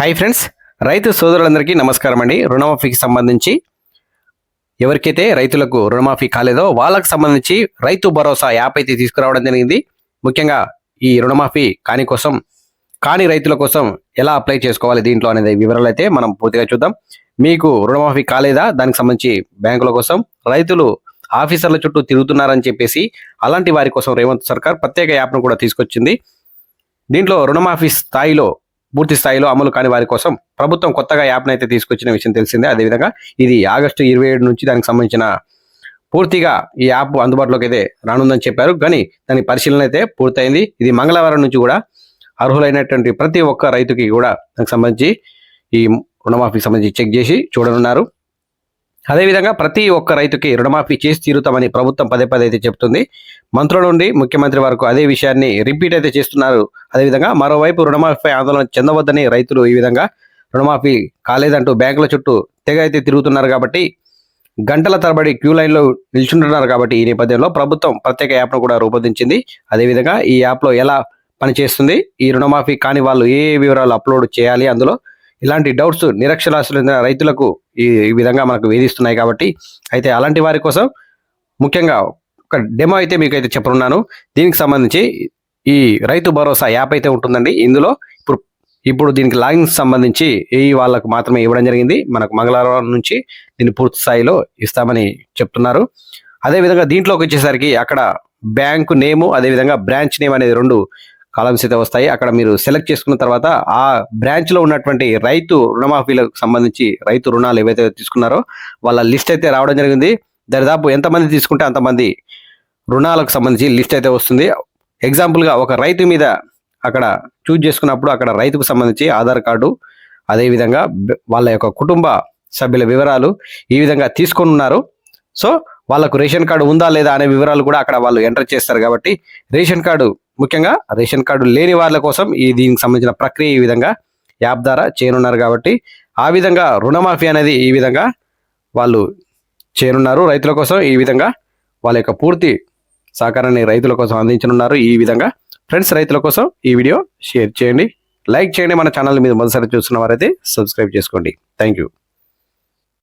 Hi friends రైతు సోదరులందరికీ నమస్కారం అండి. రుణమాఫీకి సంబంధించి ఎవరికైతే రైతులకు రుణమాఫీ కాలేదో వాళ్ళకు సంబంధించి రైతు భరోసా యాప్ అయితే తీసుకురావడం జరిగింది. ముఖ్యంగా ఈ రుణమాఫీ కాని కోసం కాని రైతుల కోసం ఎలా అప్లై చేసుకోవాలి దీంట్లో అనేది వివరాలు అయితే మనం పూర్తిగా చూద్దాం. మీకు రుణమాఫీ కాలేదా? దానికి సంబంధించి బ్యాంకుల కోసం రైతులు ఆఫీసర్ల చుట్టూ తిరుగుతున్నారని చెప్పేసి అలాంటి వారి కోసం రేవంత్ సర్కార్ ప్రత్యేక యాప్ను కూడా తీసుకొచ్చింది. దీంట్లో రుణమాఫీ స్థాయిలో పూర్తి స్థాయిలో అమలు కాని వారి కోసం ప్రభుత్వం కొత్తగా యాప్ను అయితే తీసుకొచ్చిన విషయం తెలిసిందే. అదేవిధంగా ఇది ఆగస్టు ఇరవై ఏడు నుంచి దానికి సంబంధించిన పూర్తిగా ఈ యాప్ అందుబాటులోకి అయితే రానుందని చెప్పారు. కానీ దాని పరిశీలన అయితే పూర్తయింది. ఇది మంగళవారం నుంచి కూడా అర్హులైనటువంటి ప్రతి ఒక్క రైతుకి కూడా దానికి సంబంధించి ఈ రుణమాఫీకి సంబంధించి చెక్ చేసి చూడనున్నారు. అదేవిధంగా ప్రతి ఒక్క రైతుకి రుణమాఫీ చేసి తీరుతామని ప్రభుత్వం పదే పదే అయితే చెప్తుంది. మంత్రుల నుండి ముఖ్యమంత్రి వరకు అదే విషయాన్ని రిపీట్ అయితే చేస్తున్నారు. అదేవిధంగా మరోవైపు రుణమాఫీపై ఆందోళన చెందవద్దని రైతులు ఈ విధంగా రుణమాఫీ కాలేదంటూ బ్యాంకుల చుట్టూ తెగ అయితే తిరుగుతున్నారు కాబట్టి గంటల తరబడి క్యూ లైన్లో నిల్చుంటున్నారు కాబట్టి ఈ నేపథ్యంలో ప్రభుత్వం ప్రత్యేక యాప్ను కూడా రూపొందించింది. అదేవిధంగా ఈ యాప్లో ఎలా పనిచేస్తుంది ఈ రుణమాఫీ కాని వాళ్ళు ఏ ఏ వివరాలు అప్లోడ్ చేయాలి అందులో ఇలాంటి డౌట్స్ నిరక్షరాస్యులైన రైతులకు ఈ ఈ విధంగా మనకు వేధిస్తున్నాయి కాబట్టి అయితే అలాంటి వారి కోసం ముఖ్యంగా ఒక డెమో అయితే మీకు అయితే చెప్పనున్నాను. దీనికి సంబంధించి ఈ రైతు భరోసా యాప్ అయితే ఉంటుందండి. ఇందులో ఇప్పుడు ఇప్పుడు దీనికి లాగిన్ సంబంధించి ఈ వాళ్ళకు మాత్రమే ఇవ్వడం జరిగింది. మనకు మంగళవారం నుంచి దీన్ని పూర్తి స్థాయిలో ఇస్తామని చెప్తున్నారు. అదేవిధంగా దీంట్లోకి వచ్చేసరికి అక్కడ బ్యాంకు నేము అదేవిధంగా బ్రాంచ్ నేమ్ అనేది రెండు కాలమ్స్ అయితే వస్తాయి. అక్కడ మీరు సెలెక్ట్ చేసుకున్న తర్వాత ఆ బ్రాంచ్లో ఉన్నటువంటి రైతు రుణమాఫీలకు సంబంధించి రైతు రుణాలు ఏవైతే తీసుకున్నారో వాళ్ళ లిస్ట్ అయితే రావడం జరిగింది. దరిదాపు ఎంతమంది తీసుకుంటే అంతమంది రుణాలకు సంబంధించి లిస్ట్ అయితే వస్తుంది. ఎగ్జాంపుల్గా ఒక రైతు మీద అక్కడ చూజ్ చేసుకున్నప్పుడు అక్కడ రైతుకు సంబంధించి ఆధార్ కార్డు అదేవిధంగా వాళ్ళ యొక్క కుటుంబ సభ్యుల వివరాలు ఈ విధంగా తీసుకొని ఉన్నారు. సో వాళ్ళకు రేషన్ కార్డు ఉందా లేదా అనే వివరాలు కూడా అక్కడ వాళ్ళు ఎంటర్ చేస్తారు కాబట్టి రేషన్ కార్డు ముఖ్యంగా రేషన్ కార్డు లేని వాళ్ళ కోసం ఈ దీనికి సంబంధించిన ప్రక్రియ ఈ విధంగా యాప్ ద్వారా చేయనున్నారు కాబట్టి ఆ విధంగా రుణమాఫీ అనేది ఈ విధంగా వాళ్ళు చేయనున్నారు. రైతుల కోసం ఈ విధంగా వాళ్ళ యొక్క పూర్తి సహకారాన్ని రైతుల కోసం అందించనున్నారు. ఈ విధంగా ఫ్రెండ్స్ రైతుల కోసం ఈ వీడియో షేర్ చేయండి. లైక్ చేయండి. మన ఛానల్ మీద మొదటిసారి చూస్తున్న వారైతే సబ్స్క్రైబ్ చేసుకోండి. Thank you.